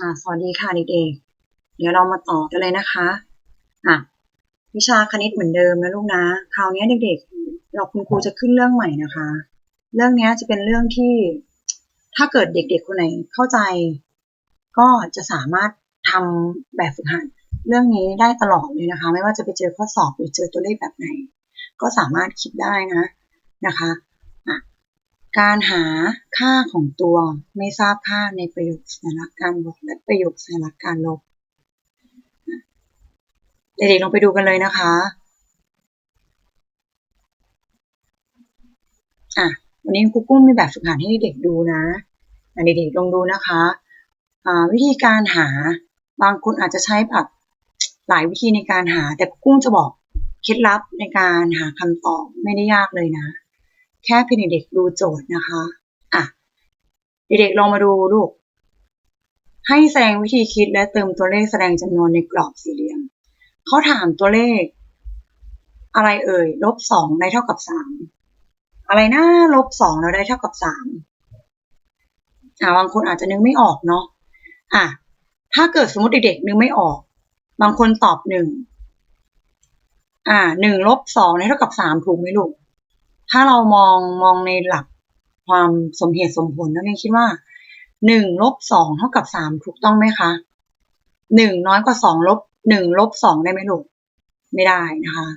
อ่าสวัสดีค่ะเด็กๆ เดี๋ยวเรามาต่อกันเลยนะคะอะวิชาคณิตเหมือนเดิมนะลูกนะ คราวนี้เด็กๆ เราคุณครูจะขึ้นเรื่องใหม่นะคะ เรื่องนี้จะเป็นเรื่องที่ถ้าเกิดเด็กๆคนไหนเข้าใจ ก็จะสามารถทำแบบฝึกหัดเรื่องนี้ได้ตลอดเลยนะคะ ไม่ว่าจะไปเจอข้อสอบหรือเจอตัวเลขแบบไหน ก็สามารถคิดได้นะนะคะอะ การหาค่าของตัวไม่ทราบค่าในประโยคสัญลักษณ์การบวกและประโยคสัญลักษณ์การลบ เด็กๆลองไปดูกันเลยนะคะอะวันนี้ครูกุ้งมีแบบฝึกหัดให้เด็กๆดูนะเด็กๆลองดูนะคะะวิธีการหาบางคนอาจจะใช้แบบหลายวิธีในการหา แต่กุ้งจะบอกเคล็ดลับในการหาคำตอบไม่ได้ยากเลยนะ แค่เพียงเด็กดูโจทย์นะคะอะเด็กๆลองมาดูลูก ให้แสดงวิธีคิดและเติมตัวเลขแสดงจำนวนในกรอบสี่เหลี่ยมเขาถามตัวเลข อะไรเอ่ยลบสองได้เท่ากับสามอะไรนะลบสองแล้วได้เท่ากับสามอ่าบางคนอาจจะนึกไม่ออกเนาะอะถ้าเกิดสมมติเด็กๆนึกไม่ออก บางคนตอบหนึ่งอ่าหนึ่งลบสองได้เท่ากับสามถูกไหมลูก ถ้าเรามองมองในหลักความสมเหตุสมผลนักเรียนคิดว่าหนึ่งลบสองเท่ากับสามถูกต้องไหมคะหนึ่งน้อยกว่าสองลบหนึ่งลบสองได้ไหมลูกไม่ได้นะคะ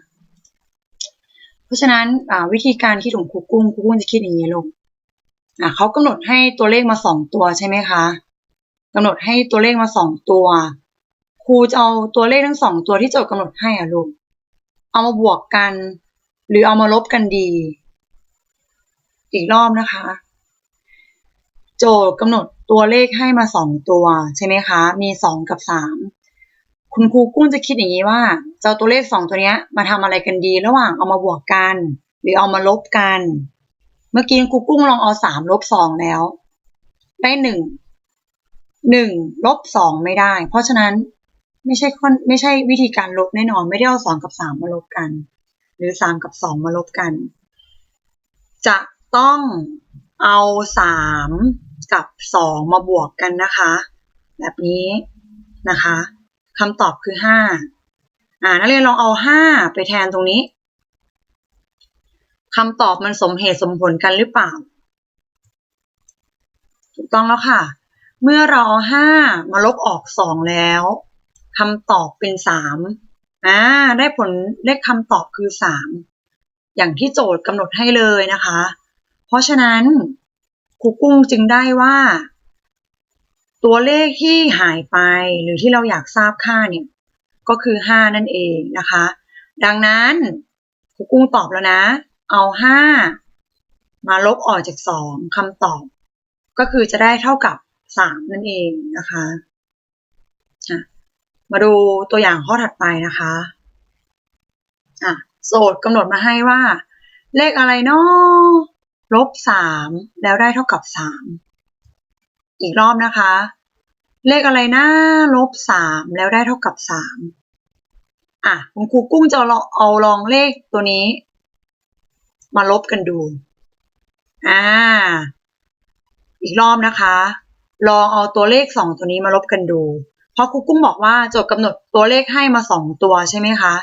เพราะฉะนั้นวิธีการคิดของครูกุ้งครูกุ้งจะคิดอย่างนี้ลูกเขากำหนดให้ตัวเลขมาสองตัวใช่ไหมคะกำหนดให้ตัวเลขมาสองตัวครูจะเอาตัวเลขทั้งสองตัวที่โจทย์กำหนดให้อะลูก เอามาบวกกัน หรือเอามาลบกันดี อีกรอบนะคะ โจทย์กำหนดตัวเลขให้มาสองตัวใช่ไหมคะ มีสองกับสามคุณครูกุ้งจะคิดอย่างนี้ว่าจะาตัวเลขสองตัวนี้มาทำอะไรกันดี ระหว่างเอามาบวกกัน หรือเอามาลบกัน เมื่อกี้ครูกุ้งลองเอาสามลบสองแล้ว ได้หนึ่งหนึ่งลบสองไม่ได้ เพราะฉะนั้นไม่ใช่คนไม่ใช่วิธีการลบแน่นอน ไม่ได้เอาสองกับสามมาลบกัน หรือสามกับสองมาลบกัน จะ ต้องเอาสามกับสองมาบวกกันนะคะ แบบนี้นะคะคำตอบคือห้าอ่านักเรียนลองเอาห้าไปแทนตรงนี้คำตอบมันสมเหตุสมผลกันหรือเปล่า ถูกต้องแล้วค่ะ เมื่อเราเอาห้ามาลบออกสองแล้วคำตอบเป็นสามอ่าได้ผลเลขคำตอบคือสามอย่างที่โจทย์กำหนดให้เลยนะคะ ราะฉะนั้นครูกุ้งจึงได้ว่า ตัวเลขที่หายไปหรือที่เราอยากทราบค่าเนี่ยก็คือ 5 นั่นเองนะคะ ดังนั้นครูกุ้งตอบแล้วนะ เอา 5 มาลบออกจาก 2คำตอบ ก็คือจะได้เท่ากับ 3 นั่นเองนะคะมาดูตัวอย่างข้อถัดไปนะคะอะโจทย์กำหนดมาให้ว่า เลขอะไรเนาะ ลบสามแล้วได้เท่ากับสามอีกรอบนะคะ เลขอะไรนะลบสามแล้วได้เท่ากับสามอะคุณครูกุ้งจะเอาลองเลขตัวนี้ มาลบกันดูอ่าอีกรอบนะคะ ลองเอาตัวเลขสองตัวนี้มาลบกันดู เพราะครูกุ้งบอกว่าโจทย์กำหนดตัวเลขให้มาสองตัวใช่ไหมคะ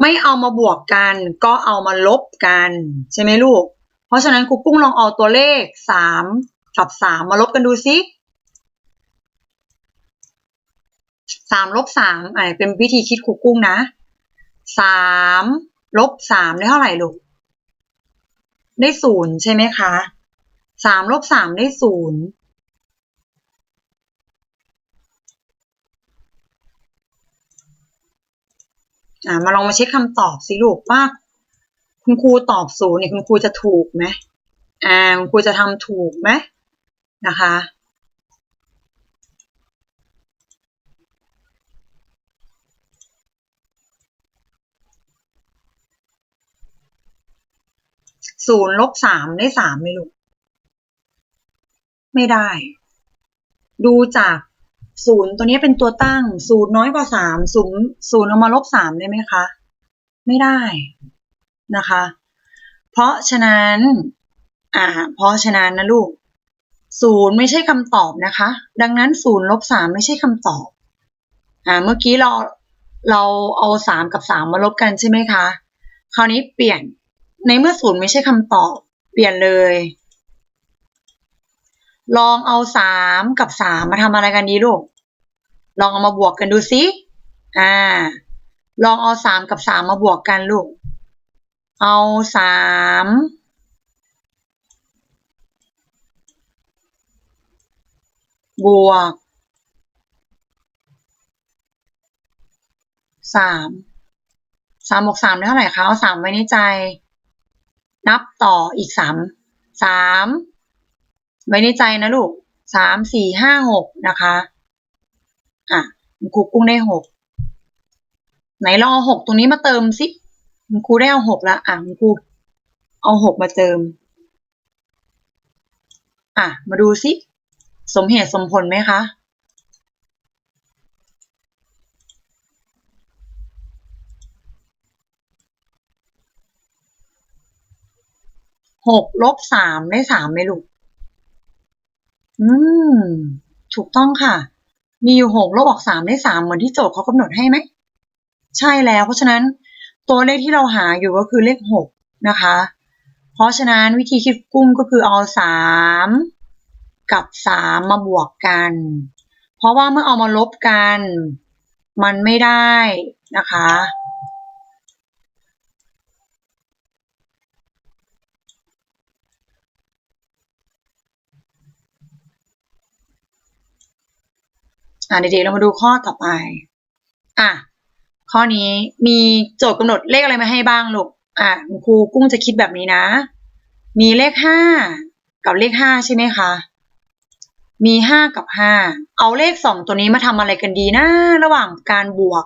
ไม่เอามาบวกกัน ก็เอามาลบกัน ใช่ไหมลูก เพราะฉะนั้นครูกุ้งลองเอาตัวเลขสามกับสามมาลบกันดูซิสามลบสามอันนี้เป็นวิธีคิดครูกุ้งนะสามลบสามได้เท่าไหร่ลูก ได้ศูนย์ใช่ไหมคะสามลบสามได้ศูนย์มาลองมาเช็คคำตอบสิลูกว่า คุณครูตอบศูนย์เนี่ยคุณครูจะถูกไหมอ่าคุณครูจะทำถูกไหมนะคะศูนย์ลบสามได้สามไหมลูก ไม่ได้ ดูจากศูนย์ตัวนี้เป็นตัวตั้ง ศูนย์น้อยกว่าสามศูนย์ศูนย์เอามาลบสามได้ไหมคะ ไม่ได้ นะคะ เพราะฉะนั้น อ่า เพราะฉะนั้นนะลูกศูนย์ไม่ใช่คำตอบนะคะ ดังนั้นศูนย์ลบสามไม่ใช่คำตอบ อ่า เมื่อกี้เราเราเอาสามกับสามมาลบกันใช่ไหมคะ คราวนี้เปลี่ยน ในเมื่อศูนย์ไม่ใช่คำตอบ เปลี่ยนเลย ลองเอาสามกับสามมาทำอะไรกันดีลูก ลองเอามาบวกกันดูสิ อ่า ลองเอาสามกับสามมาบวกกันลูก เอาสามบวกสามสามบวกสามได้เท่าไหร่คะเอาสามไว้ในใจ นับต่ออีกสามสามไว้ในใจนะลูกสามสี่ห้าหกนะคะอะคุณครูกุ้งได้หกไหนลองเอาหกตรงนี้มาเติมสิ คุณครูได้เอาหกแล้วอะคุณครูเอาหกมาเติม อะ มาดูสิ สมเหตุสมผลไหมคะ หกลบสามได้สามไหมลูก อืม ถูกต้องค่ะ มีอยู่หกลบออกสามได้สามเหมือนที่โจทย์เขากำหนดให้ไหม ใช่แล้วเพราะฉะนั้น ตัวเลขที่เราหาอยู่ก็คือเลขหกนะคะ เพราะฉะนั้นวิธีคิดกุ้มก็คือเอาสามกับสามมาบวกกัน เพราะว่าเมื่อเอามาลบกัน มันไม่ได้นะคะ อ่าเด็กๆเรามาดูข้อต่อไป อะ ข้อนี้มีโจทย์กำหนดเลขอะไรมาให้บ้างลูกอะครูกุ้งจะคิดแบบนี้นะ มีเลขห้ากับเลขห้าใช่ไหมคะ มีห้ากับห้าเอาเลขสองตัวนี้มาทำอะไรกันดีนะ ระหว่างการบวก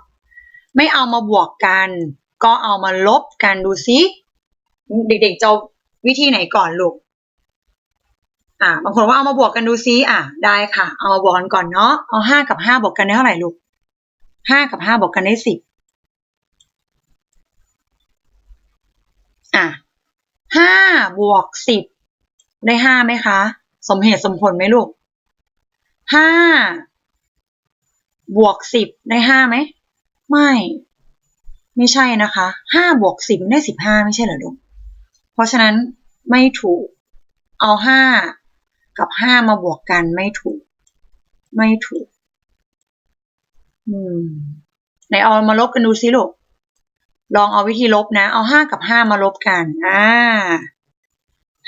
ไม่เอามาบวกกัน ก็เอามาลบกันดูซิ เด็กๆจะวิธีไหนก่อนลูกอ่าบางคนว่าเอามาบวกกันดูซิอะได้ค่ะ เอามาบวกกันก่อนเนาะเอาห้ากับห้าบวกกันได้เท่าไหร่ลูกห้ากับห้าบวกกันได้สิบ อะห้าบวกสิบได้ห้าไหมคะ สมเหตุสมผลไหมลูกห้าบวกสิบได้ห้าไหม ไม่ ไม่ใช่นะคะห้าบวกสิบได้สิบห้าไม่ใช่เหรอลูกเพราะฉะนั้นไม่ถูก เอาห้ากับห้ามาบวกกันไม่ถูก ไม่ถูก อืมไหนเอามาลบกันดูซิลูก ลองเอาวิธีลบนะ เอาห้ากับห้ามาลบกัน อ่า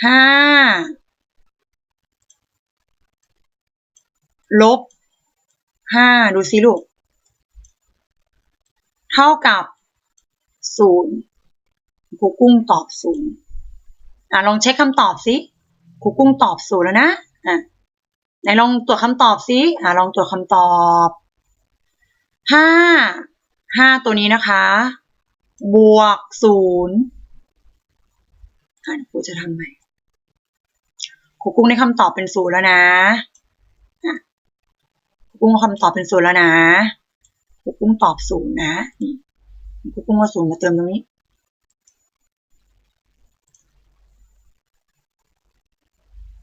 ห้าลบห้าดูซิลูก เท่ากับศูนย์ครูกุ้งตอบศูนย์อ่าลองเช็คคำตอบสิครูกุ้งตอบศูนย์แล้วนะอะไหนลองตรวจคำตอบสิอ่าลองตรวจคำตอบห้าห้าตัวนี้นะคะ บวกศูนย์อ่านครูจะทำใหม่ครูกุ้งได้คำตอบเป็นศูนย์แล้วนะครูกุ้งคำตอบเป็นศูนย์แล้วนะครูกุ้งตอบศูนย์นะนี่ครูกุ้งเอาศูนย์มาเติมตรงนี้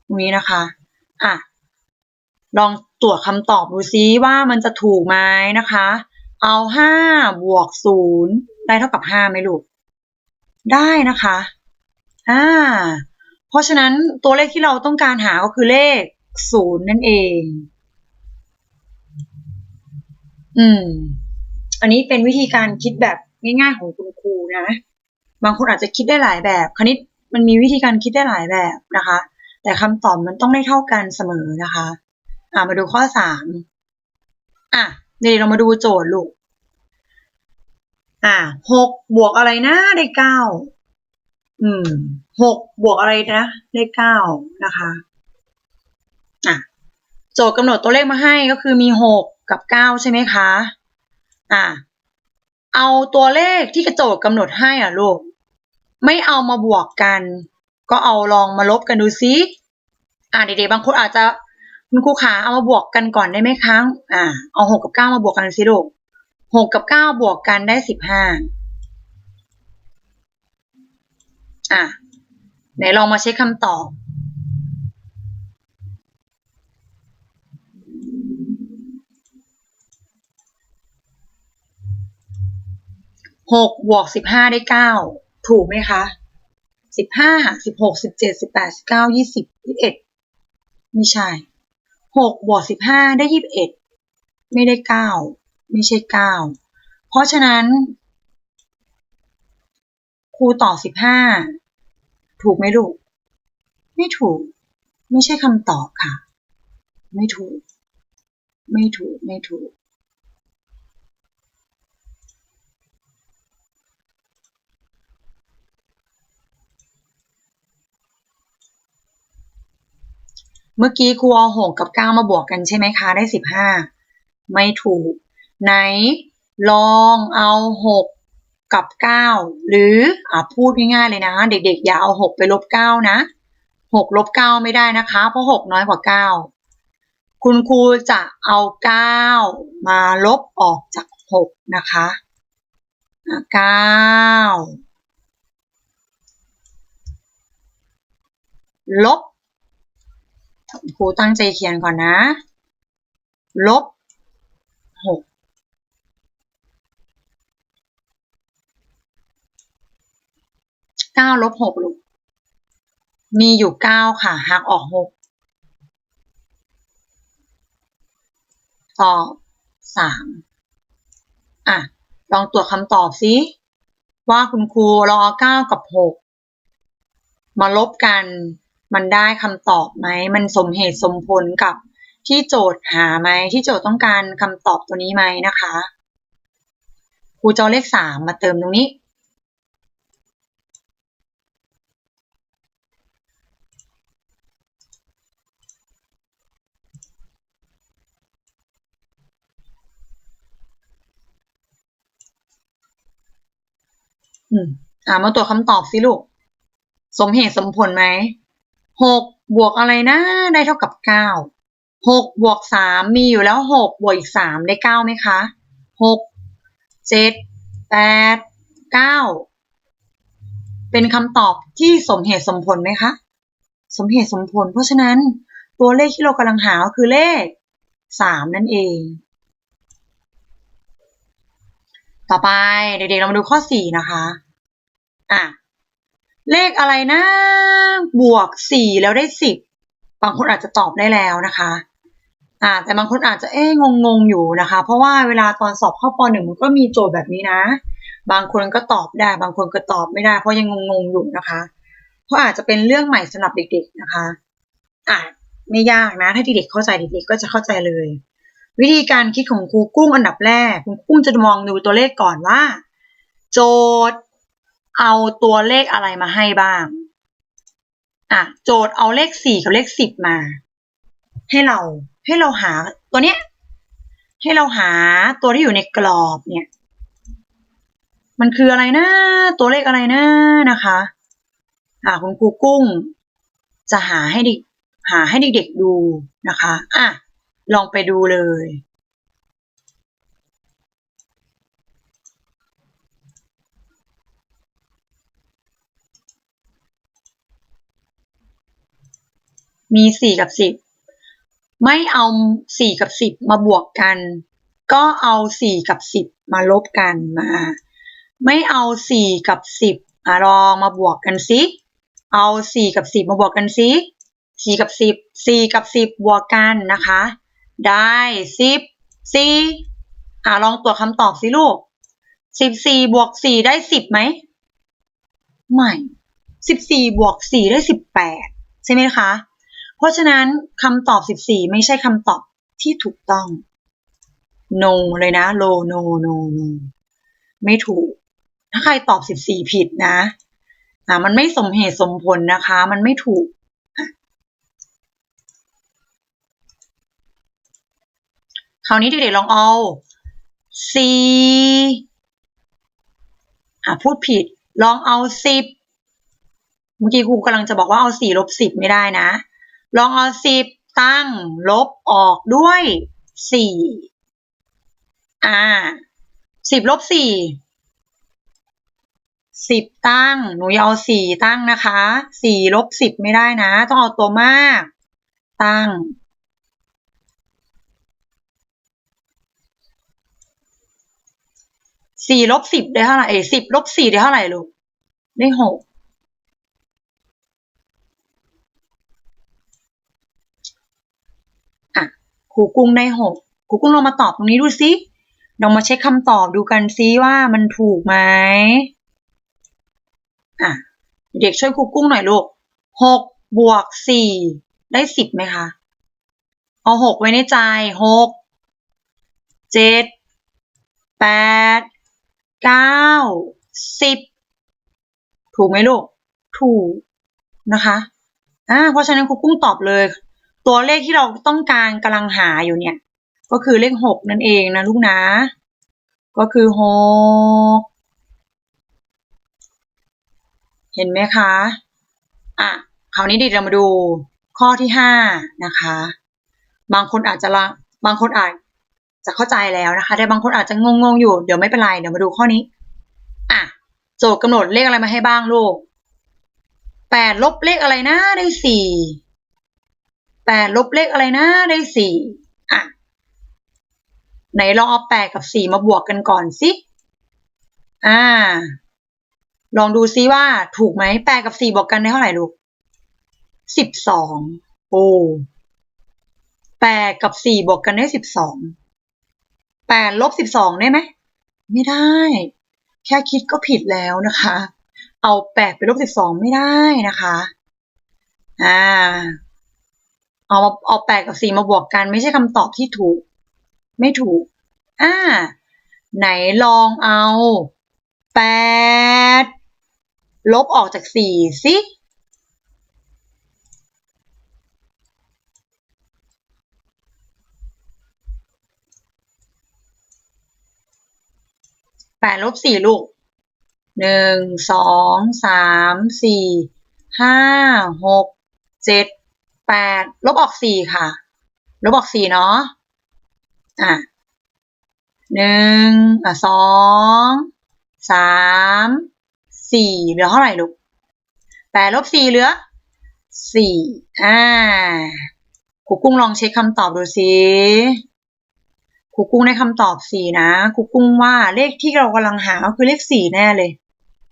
ตรงนี้นะคะ อะ ลองตรวจคำตอบดูซิว่ามันจะถูกไหมนะคะ เอาห้าบวกศูนย์ ได้เท่ากับห้าไหมลูก ได้นะคะ อ่า เพราะฉะนั้นตัวเลขที่เราต้องการหาก็คือเลขศูนย์นั่นเอง อืม อันนี้เป็นวิธีการคิดแบบง่ายๆของคุณครูนะ บางคนอาจจะคิดได้หลายแบบ คณิตมันมีวิธีการคิดได้หลายแบบนะคะ แต่คำตอบมันต้องได้เท่ากันเสมอนะคะ อ่ามาดูข้อสามอะเดี๋ยวเรามาดูโจทย์ลูก อ่าหกบวกอะไรนะได้เก้าอืมหกบวกอะไรนะได้เก้านะคะอะโจทย์กำหนดตัวเลขมาให้ก็คือมีหกกับเก้าใช่ไหมคะ อะเอาตัวเลขที่กระโจทย์กำหนดให้อะลูก ไม่เอามาบวกกัน ก็เอาลองมาลบกันดูซิอ่าเด็กๆบางคนอาจจะคุณครูขาเอามาบวกกันก่อนได้ไหมคะอ่าเอาหกกับเก้ามาบวกกันสิลูก หกกับเก้าบวกกันได้สิบห้าอะไหนลองมาใช้คคำตอบ หกบวกสิบห้าได้เก้าถูกไหมคะสิบห้าสิบหกสิบเจ็ดสิบแปดสิบเก้ายี่สิบยี่เอ็ดไม่ใช่หกบวกสิบห้าได้ยี่บเอ็ดไม่ได้เก้า ไม่ใช่เก้าเพราะฉะนั้น ครูตอบสิบห้าถูกไหมลูก ไม่ถูก ไม่ใช่คำตอบค่ะ ไม่ถูก ไม่ถูก ไม่ถูก เมื่อกี้ครูเอาหกกับเก้ามาบวกกันใช่ไหมคะ ได้สิบห้า ไม่ถูก ไหน ลองเอาหกกับเก้าหรืออ่าพูดง่ายๆเลยนะ เด็กๆ อย่าเอาหกไปลบเก้านะหกลบเก้าไม่ได้นะคะ เพราะหกน้อยกว่าเก้าคุณครูจะเอาเก้ามาลบออกจากหกนะคะเก้าลบครูตั้งใจเขียนก่อนนะ ลบหกเก้าลบหกลูก มีอยู่เก้าค่ะ หักออกหกตอบสามอะ ลองตรวจคำตอบสิ ว่าคุณครูลอเก้ากับหกมาลบกัน มันได้คำตอบไหม มันสมเหตุสมผลกับที่โจทย์หาไหม ที่โจทย์ต้องการคำตอบตัวนี้ไหมนะคะ ครูจะเอเลขสามมาเติมตรงนี้ อืมอ่ามาตรวจคำตอบสิลูก สมเหตุสมผลไหมหกบวกอะไรนะ ได้เท่ากับเก้าหกบวกสามมีอยู่แล้วหกบวกอีกสามได้เก้าไหมคะหกเจ็ดแปดเก้าเป็นคำตอบที่สมเหตุสมผลไหมคะ สมเหตุสมผล เพราะฉะนั้นตัวเลขที่เรากำลังหาคือเลขสามนั่นเอง ต่อไปเด็กๆเรามาดูข้อสี่นะคะ อะ เลขอะไรนะ บวกสี่แล้วได้สิบบางคนอาจจะตอบได้แล้วนะคะอ่าแต่บางคนอาจจะเอ๊งงงอยู่นะคะ เพราะว่าเวลาตอนสอบข้าปหนึ่งมันก็มีโจทย์แบบนี้นะ บางคนก็ตอบได้ บางคนก็ตอบไม่ได้ เพราะยังงงๆอยู่นะคะ เพราะอาจจะเป็นเรื่องใหม่สำหรับเด็ก ๆนะคะอ่าไม่ยากนะ ถ้าเด็กๆเข้าใจเด็กๆก็จะเข้าใจเลย วิธีการคิดของครูกุ้งอันดับแรกคุณกุ้งจะมองดูตัวเลขก่อนว่า โจทย์เอาตัวเลขอะไรมาให้บ้าง อะ โจทย์เอาเลขสี่กับเลขสิบมา ให้เราให้เราหาตัวเนี้ย ให้เราหาตัวที่อยู่ในกรอบเนี่ย มันคืออะไรนะ ตัวเลขอะไรนะนะคะ อะคุณครูกุ้ง จะหาให้เด็กหาให้เด็กๆดูนะคะ อะ ลองไปดูเลย มีสี่กับสิบไม่เอาสี่กับสิบมาบวกกัน ก็เอาสี่กับสิบมาลบกันมา ไม่เอาสี่กับสิบลองมาบวกกันสิเอาสี่กับสิบมาบวกกันสิสี่กับสิบสี่กับสิบบวกกันนะคะ ได้สิบสี่อะลองตรวจคำตอบสิลูกสิบสี่บวกสี่ได้สิบไหมไม่สิบสี่บวกสี่ได้สิบแปดใช่ไหมคะ เพราะฉะนั้นคำตอบสิบสี่ไม่ใช่คำตอบที่ถูกต้อง no เลยนะ low no no no ไม่ถูก ถ้าใครตอบสิบสี่ผิดนะ อะมันไม่สมเหตุสมผลนะคะ มันไม่ถูก ราวนี้เด็กๆลองเอาสี่อะพูดผิด ลองเอาสิบเมื่อกี้ครูกำลังจะบอกว่าเอาสี่ลบสิบไม่ได้นะ ลองเอาสิบตั้งลบออกด้วยสี่อ่าสิบลบสี่สิบตั้ง หนูเอาสี่ตั้งนะคะ สี่ลบสิบไม่ได้นะ ต้องเอาตัวมาก ตั้ง สี่ลบสิบได้เท่าไหร่เอ้สิบลบสี่ได้เท่าไหร่ลูก ได้หกอะครูกุ้งได้หกครูกุ้งลองมาตอบตรงนี้ดูซิลองมาเช็คคำตอบดูกันซิว่ามันถูกไหมอะ เด็กช่วยครูกุ้งหน่อยลูกหกบวกสี่ได้สิบไหมคะ เอาหกไว้ในใจหกเจ็ดแปด เก้าสิบถูกไหมลูก ถูกนะคะอ่าเพราะฉะนั้นครูกุ้งตอบเลย ตัวเลขที่เราต้องการกำลังหาอยู่เนี่ย ก็คือเลขหกนั่นเองนะลูกนะ ก็คือหกเห็นไหมคะ อะ คราวนี้เดี๋ยวเรามาดูข้อที่ห้านะคะ บางคนอาจจะละบางคนอาจ จะเข้าใจแล้วนะคะ แต่บางคนอาจจะงงๆอยู่ เดี๋ยวไม่เป็นไร เดี๋ยวมาดูข้อนี้ อะ โจทย์กำหนดเลขอะไรมาให้บ้างลูกแปดลบเลขอะไรนะได้สี่แปดลบเลขอะไรนะได้สี่อะ ไหนลองเอาแปดกับสี่มาบวกกันก่อนสิ อ่า ลองดูซิว่าถูกไหมแปดกับสี่บวกกันได้เท่าไหร่ลูกสิบสองโอ้แปดกับสี่บวกกันได้สิบสอง แปดลบสิบสองได้ไหม ไม่ได้ แค่คิดก็ผิดแล้วนะคะ เอาแปดไปลบสิบสองไม่ได้นะคะ อ่า เอาเอาแปดกับสี่มาบวกกัน ไม่ใช่คำตอบที่ถูก ไม่ถูก อ่า ไหนลองเอาแปดลบออกจากสี่สิ แปดลบสี่ลูกหนึ่งสองสามสี่ห้าหกเจ็ดแปดลบออกสี่ค่ะ ลบออกสี่เนาะอะหนึ่งอะสองสามสี่เหลือเท่าไหร่ลูกแปดลบสี่เหลือสี่อ่าครูกุ้งลองเช็คคำตอบดูสิ ครูกุ้งได้คำตอบสี่นะคูกุ้งว่าเลขที่เรากำลังหาก็คือเลขสี่แน่เลย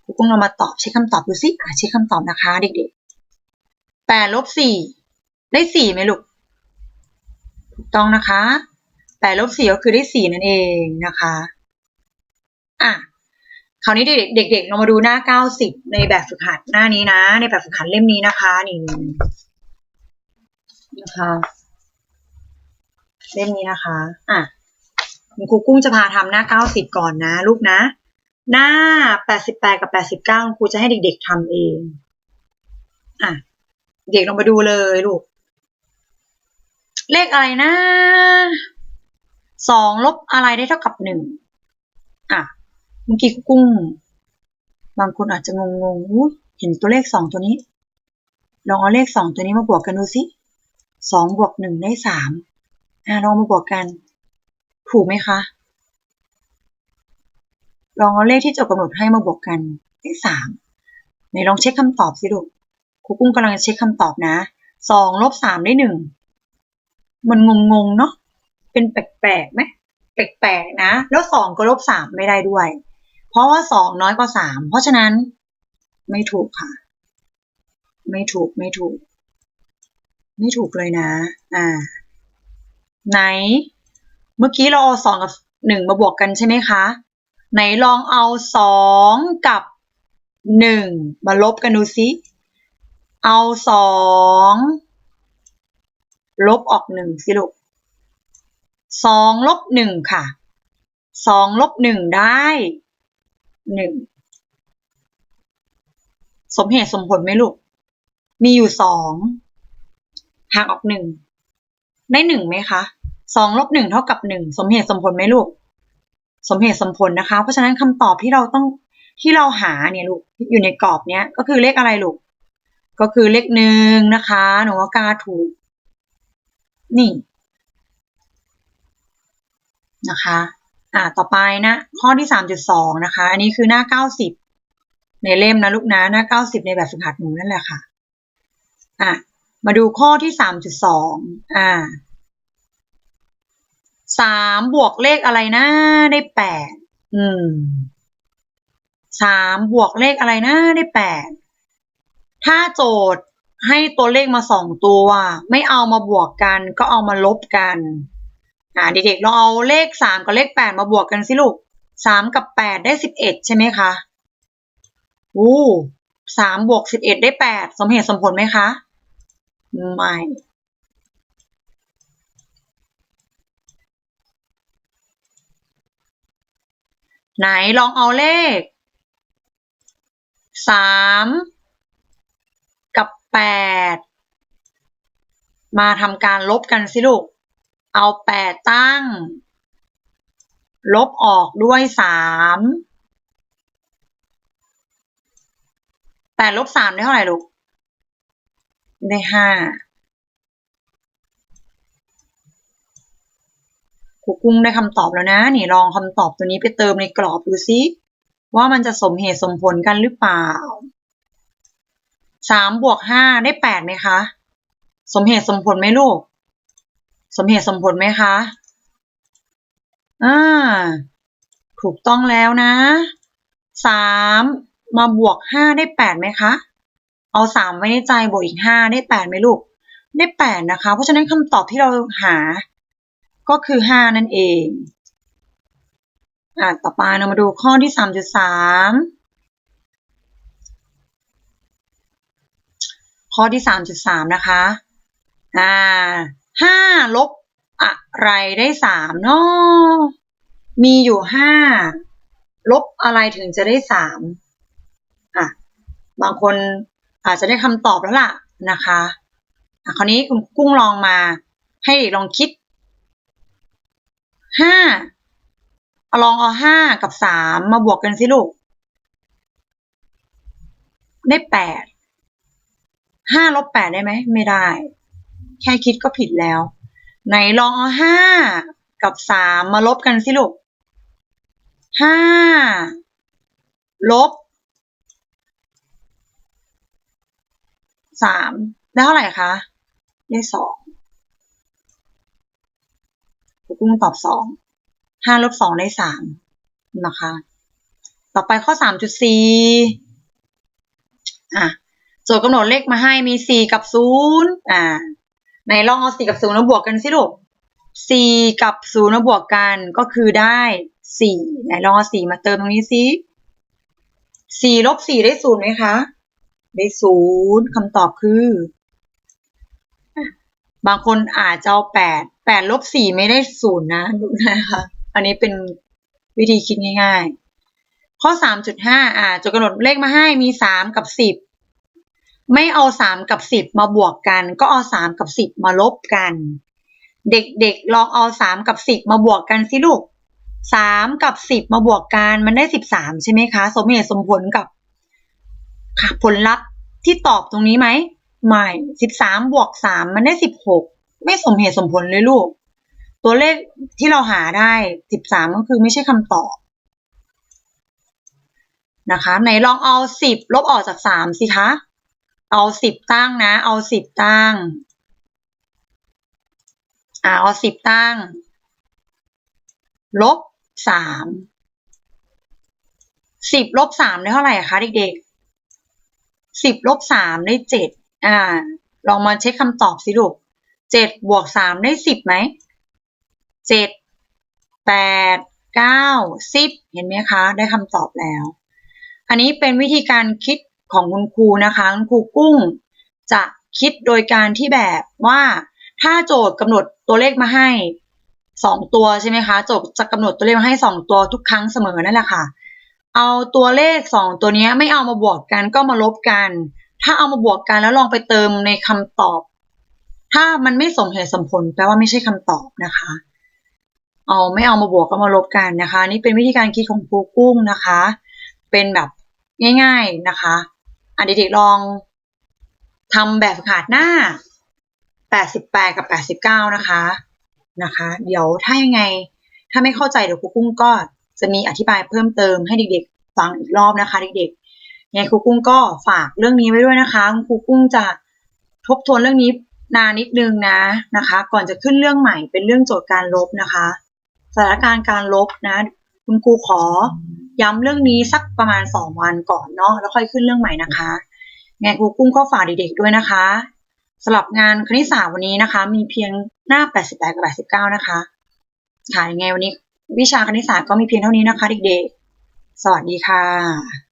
คูกุ้งเรามาตอบเช็คคำตอบดูสิอะเช็คคำตอบนะคะ เด็กๆแปดลบสี่ได้สี่ไหมลูกถูกต้องนะคะแปดลบสี่ก็คือได้สี่นั่นเองนะคะอะคราวนี้เด็กๆเด็กๆเรามาดูหน้าเก้าสิบในแบบฝึกหัดหน้านี้นะ ในแบบฝึกหัดเล่มนี้นะคะนี่นะคะเล่มนี้นะคะ อะ คุณครูกุ้งจะพาทำหน้าเก้าสิบก่อนนะ ลูกนะ หน้าแปดสิบแปดกับแปดสิบเก้าครูจะให้เด็ก ๆทำเอง อะ เด็กลองมาดูเลยลูก เลขอะไรนะสองลบอะไรได้เท่ากับหนึ่งอะเมื่อกี้กุ้ง บางคนอาจจะงงงอุ๊ยเห็นตัวเลขสองตัวนี้ ลองเอาเลขสองตัวนี้มาบวกกันดูสิสองบวกหนึ่งได้สามอะลองมาบวกกัน ถูกไหมคะ ลองเอาเลขที่โจทย์กำหนดให้มาบวกกันได้สามไหนลองเช็คคำตอบสิลูกครูกุ้งกำลังจะเช็คคำตอบนะสองลบสามได้หนึ่งมันงงๆเนาะเป็นแปลกๆไหมแปลกๆนะ แล้วสองก็ลบสามไม่ได้ด้วย เพราะว่าสองน้อยกว่าสามเพราะฉะนั้น ไม่ถูกค่ะ ไม่ถูกไม่ถูก ไม่ถูกเลยนะ อ่า ไหน เมื่อกี้เราเอาสองกับหนึ่งมาบวกกันใช่ไหมคะ ไหนลองเอาสองกับหนึ่งมาลบกันดูสิเอาสองลบออกหนึ่งสิลูกสองลบหนึ่งค่ะสองลบหนึ่งได้หนึ่งสมเหตุสมผลไหมลูก มีอยู่สองหักออกหนึ่งได้หนึ่งไหมคะ สองลบหนึ่งเท่ากับหนึ่งสมเหตุสมผลไหมลูก สมเหตุสมผลนะคะ เพราะฉะนั้นคำตอบที่เราต้องที่เราหาเนี่ยลูกอยู่ในกรอบเนี้ยก็คือเลขอะไรลูก ก็คือเลขหนึ่งนะคะ หนูว่ากาถูก นี่นะคะ อ่า ต่อไปนะ ข้อที่สามจุดสองนะคะ อันนี้คือหน้าเก้าสิบในเล่มนะลูกนะ หน้าเก้าสิบในแบบฝึกหัดหนูนั่นแหละค่ะ อะ มาดูข้อที่สามจุดสอง อ่า สามบวกเลขอะไรนะ ได้แปดอืมสามบวกเลขอะไรนะ ได้แปดถ้าโจทย์ให้ตัวเลขมาสองตัว ไม่เอามาบวกกันก็เอามาลบกันอ่าเด็กๆลองเอาเลขสามกับเลขแปดมาบวกกันสิลูกสามกับแปดได้สิบเอ็ดใช่ไหมคะอู้สามบวกสิบเอ็ดได้แปดสมเหตุสมผลไหมคะ ไม่ ไหนลองเอาเลขสามกับแปดมาทำการลบกันสิลูก เอาแปดตั้ง ลบออกด้วยสามแปดลบสามได้เท่าไหร่ลูก ได้ห้าค รูกุ้งได้คำตอบแล้วนะ นี่ลองคำตอบตัวนี้ไปเติมในกรอบดูซิว่ามันจะสมเหตุสมผลกันหรือเปล่าสามบวกห้าได้แปดไหมคะ สมเหตุสมผลไหมลูก สมเหตุสมผลไหมคะอ่าถูกต้องแล้วนะสามมาบวกห้าได้แปดไหมคะ เอาสามไว้ในใจบวกอีกห้าได้แปดไหมลูก ได้แปดนะคะ เพราะฉะนั้นคำตอบที่เราหา ก็คือห้านั่นเอง อ่าต่อไปเรามาดูข้อที่สามจุดสามข้อที่สามจุดสามนะคะ อ่าห้าลบอะไรได้สามเนาะมีอยู่ห้าลบอะไรถึงจะได้สามอะ บางคนอาจจะได้คำตอบแล้วล่ะนะคะอะคราวนี้คุณกุ้งลองมาให้เด็กลองคิด ห้าเอาลองเอาห้ากับสามมาบวกกันสิลูก ได้แปดห้าลบแปดได้ไหม ไม่ได้ แค่คิดก็ผิดแล้ว ไหนลองเอาห้ากับสามมาลบกันสิลูกห้าลบสามได้เท่าไหร่คะ ได้สอง กุ้งตอบสอง ห้าลบสองได้สามนะคะ ต่อไปข้อสามจุดสี่อะโจทย์กำหนดเลขมาให้มีสี่กับศูนย์อ่าไหนลองเอาสี่กับศูนย์มาบวกกันสิลูกสี่กับศูนย์มาบวกกันก็คือได้สี่ไหนลองเอาสี่มาเติมตรงนี้สิสี่ลบสี่ได้ศูนย์ไหมคะ ได้ศูนย์คำตอบคือ บางคนอาจจะเอาแปดแปดลบสี่ไม่ได้ศูนย์นะดูนะคะ อันนี้เป็นวิธีคิดง่ายๆ ข้อสามจุดห้าอ่าจะกำหนดเลขมาให้มีสามกับสิบไม่เอาสามกับสิบมาบวกกัน ก็เอาสามกับสิบมาลบกัน เด็กๆลองเอาสามกับสิบมาบวกกันสิลูกสามกับสิบมาบวกกันมันได้สิบสามใช่ไหมคะ สมเหตุสมผลกับผลลัพธ์ที่ตอบตรงนี้ไหม ไม่สิบสามบวกสามมันได้สิบหกไม่สมเหตุสมผลเลยลูก ตัวเลขที่เราหาได้สิบสามก็คือไม่ใช่คำตอบนะคะไหนลองเอาสิบลบออกจากสามสิคะ เอาสิบตั้งนะ เอาสิบตั้ง อ่าเอาสิบตั้ง ลบสามสิบลบสามได้เท่าไหร่คะเด็กๆสิบลบสามได้เจ็ด อ่า ลองมาเช็คคำตอบสิลูกเจ็ดบวกสามได้สิบไหมเจ็ดแปดเก้าสิบเห็นไหมคะ ได้คำตอบแล้ว อันนี้เป็นวิธีการคิดของคุณครูนะคะคุณครูกุ้ง จะคิดโดยการที่แบบว่าถ้าโจทย์กำหนดตัวเลขมาให้สองตัวใช่ไหมคะโจทย์จะกำหนดตัวเลขมาให้สองตัวทุกครั้งเสมอนั่นแหละค่ะ เอาตัวเลขสองตัวนี้ไม่เอามาบวกกันก็มาลบกัน ถ้าเอามาบวกกันแล้วลองไปเติมในคำตอบ ถ้ามันไม่สมเหตุสมผลแปลว่าไม่ใช่คำตอบนะคะ เอาไม่เอามาบวกก็มาลบกันนะคะ นี่เป็นวิธีการคิดของครูกุ้งนะคะ เป็นแบบง่ายๆนะคะอันเด็กๆลองทำแบบขาดหน้า 88 กับ 89 นะคะนะคะ เดี๋ยวถ้ายังไง ถ้าไม่เข้าใจเดี๋ยวครูกุ้งก็จะมีอธิบายเพิ่มเติมให้เด็กๆฟังอีกรอบนะคะเด็กๆ ยังไงครูกุ้งก็ฝากเรื่องนี้ไว้ด้วยนะคะครูกุ้งจะทบทวนเรื่องนี้นานนิดนึงนะนะคะ ก่อนจะขึ้นเรื่องใหม่เป็นเรื่องโจทย์การลบนะคะสถานการณ์การลบนะ คุณครูขอย้ำเรื่องนี้สักประมาณสองวันก่อนเนาะแล้วค่อยขึ้นเรื่องใหม่นะคะไงครูกุ้งก็ฝากเด็กๆด้วยนะคะสำหรับงานคณิตศาสตร์วันนี้นะคะ มีเพียงหน้า 88 กับ 89 นะคะค่ะยังไงวันนี้ วิชาคณิตศาสตร์ก็มีเพียงเท่านี้นะคะ เด็กๆ สวัสดีค่ะ